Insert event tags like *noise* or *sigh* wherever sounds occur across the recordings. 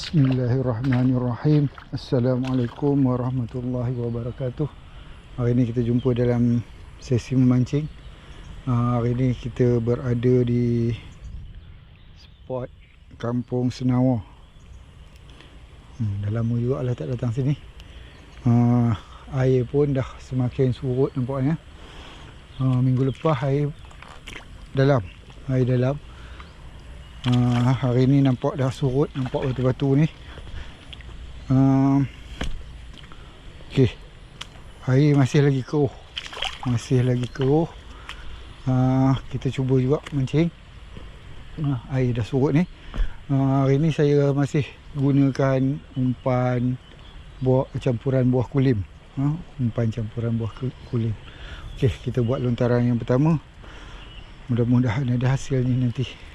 Bismillahirrahmanirrahim. Assalamualaikum warahmatullahi wabarakatuh. Hari ini kita jumpa dalam sesi memancing. Uh, Hari ini kita berada di spot kampung Senawa. Hmm, Dah lama juga lah tak datang sini. Uh, Air pun dah semakin surut nampaknya. Uh, Minggu lepas air dalam. Air dalam uh, hari ni nampak dah surut nampak batu-batu ni. Uh, ok air masih lagi keruh. Masih lagi keruh. Uh, kita cuba juga mancing. Uh, air dah surut ni. Uh, hari ni saya masih gunakan umpan buah campuran buah kulim. Uh, umpan campuran buah kulim. Ok kita buat lontaran yang pertama. Mudah-mudahan ada hasilnya nanti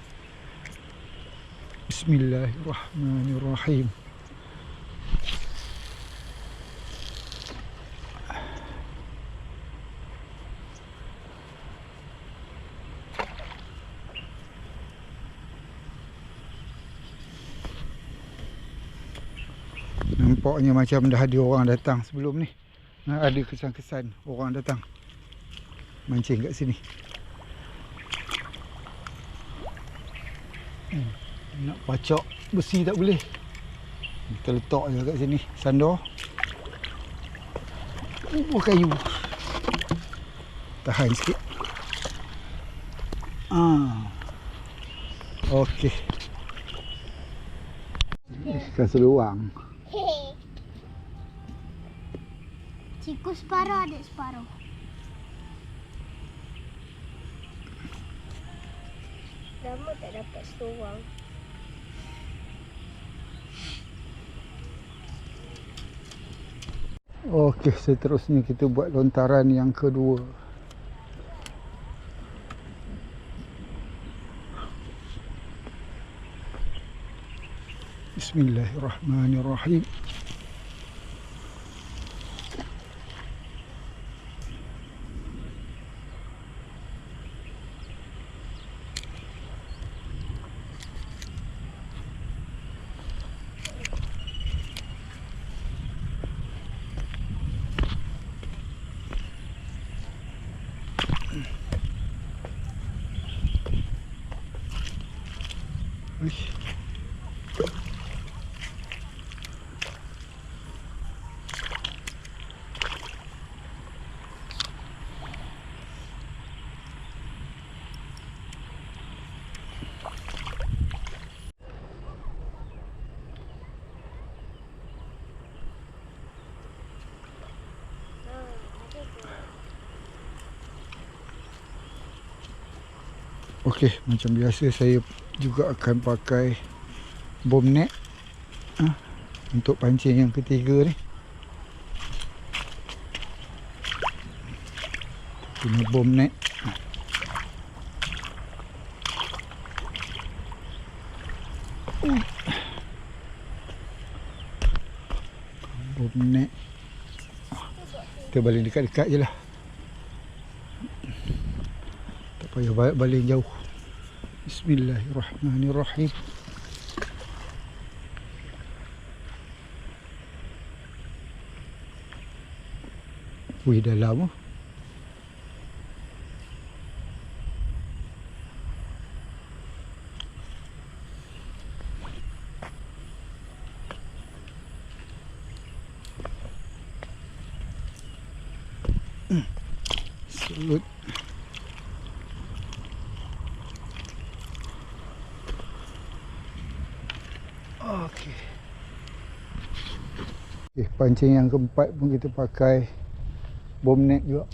Bismillahirrahmanirrahim. Nampaknya macam dah ada orang datang sebelum ni. Ada kesan-kesan orang datang mancing kat sini. Hmm nak. Pacak besi tak boleh. Kita letak je kat sini sandar oh kayu. Tahan sikit. Ah. Okey. Ikan seluang. *laughs* Ciku separuh ada separuh. Lama tak dapat seluang Okey, seterusnya kita buat lontaran yang kedua. Bismillahirrahmanirrahim. Okey, macam biasa saya juga akan pakai bom net ha, untuk pancing yang ketiga ni. Ini bom net. Bom net. Kita balik dekat-dekat je lah. Tak payah balik jauh. Bismillahirrahmanirrahim. Wih dah lama. Okey. Okay, pancing yang keempat pun kita pakai bom net juga.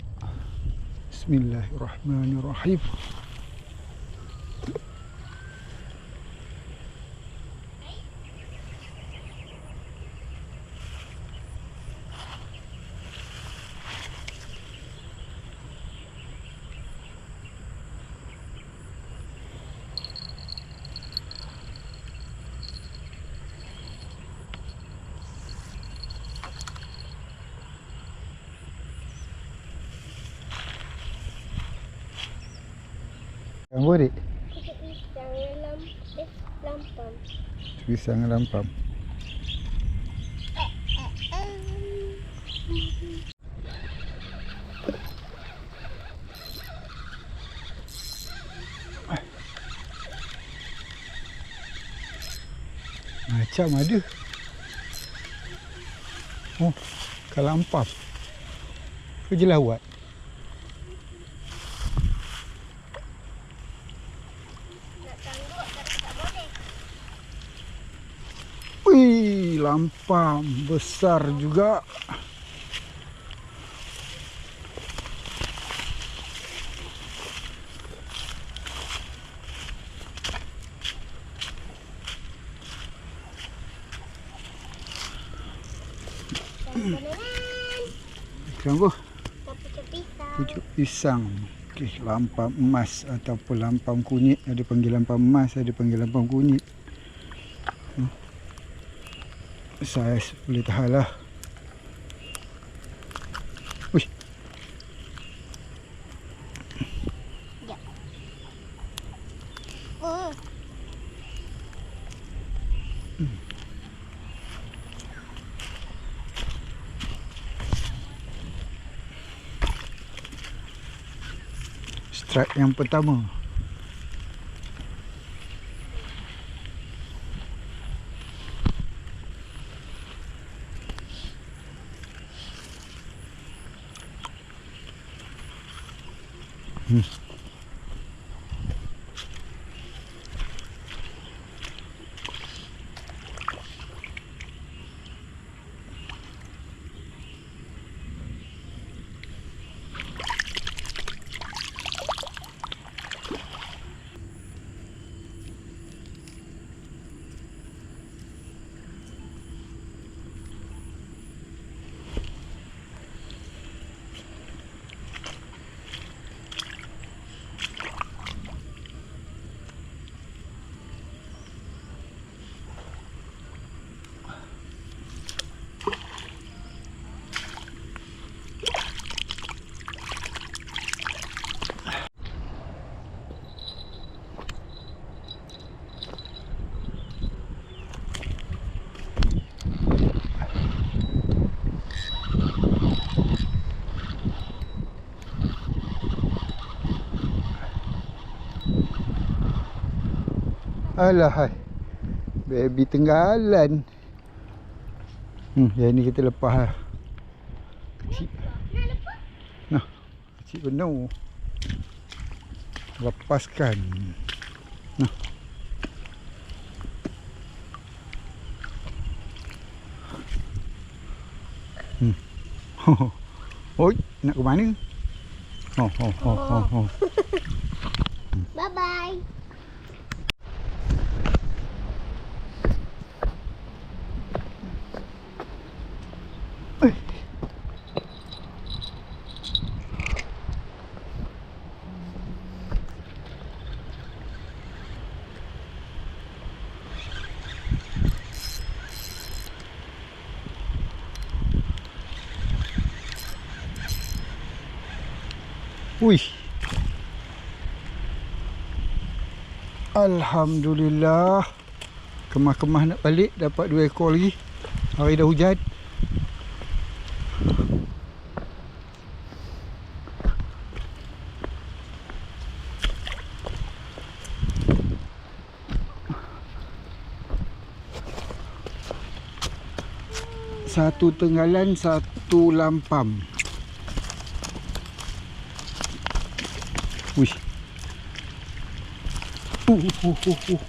Bismillahirrahmanirrahim. Yang gori. Pisang lam lampam. Pisang lampam. Macam ada. Oh, kalau empat. Kau jelah buat. Lampam besar juga. Teman-teman. Ikan apa? Kita pucuk pisang. Pucuk pisang. Okey, lampam emas ataupun lampam kunyit. Ada panggil lampam emas, ada panggil lampam kunyit. Hmm. Saiz boleh tahan lah. Wih, Oh. strike yang pertama. Hmm. Alah. Baby tenggalan. Hmm, yang ni kita lepas lah. Kecil. Nah, kecil penuh. Lepaskan. Nah. Hmm. *laughs* Oi, nak ke mana? Oh, oh, oh, oh, oh. Bye-bye. Wih. Alhamdulillah. Kemah-kemah nak balik dapat dua ekor lagi. Hari dah hujan. Satu tenggalan, satu lampam. Wih. Uh, uh, uh, uh, uh.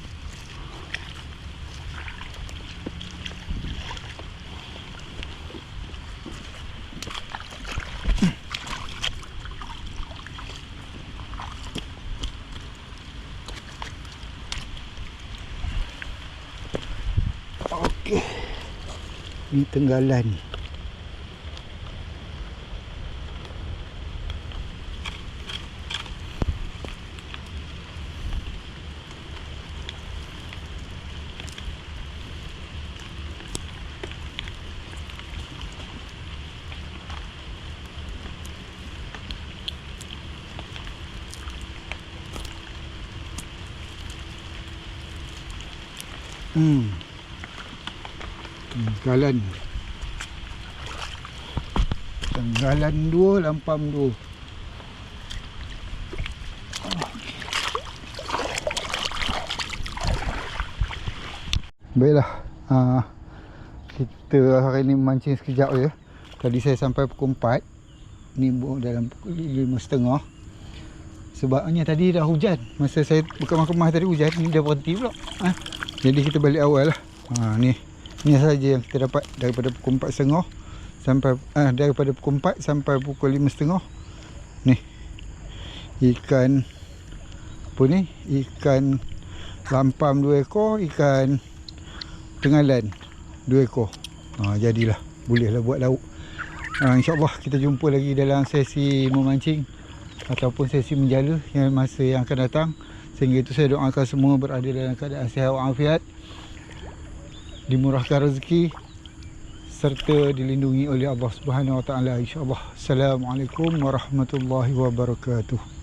Okey. Ni tenggalan. Hmm. Tenggalan. Dua, lampam dua. Baiklah. uh, kita hari ni memancing sekejap je tadi saya sampai pukul 4 ni dalam pukul 5.30 sebabnya tadi dah hujan masa saya buka kemas tadi hujan ni dah berhenti pula ha? Jadi kita balik awal lah. Ha, ni ni saja yang kita dapat daripada pukul 4.30 sampai ah daripada pukul 4 sampai pukul 5.30 ni ikan apa ni? Ikan lampam dua ekor ikan tengalan dua ekor. Ha, jadilah bolehlah buat lauk. Ha, insyaallah kita jumpa lagi dalam sesi memancing ataupun sesi menjala yang masa yang akan datang sehingga itu saya doakan semua berada dalam keadaan sihat walafiat. Dimurahkan rezeki serta dilindungi oleh Allah Subhanahu Wa Taala. Insyaallah assalamualaikum warahmatullahi wabarakatuh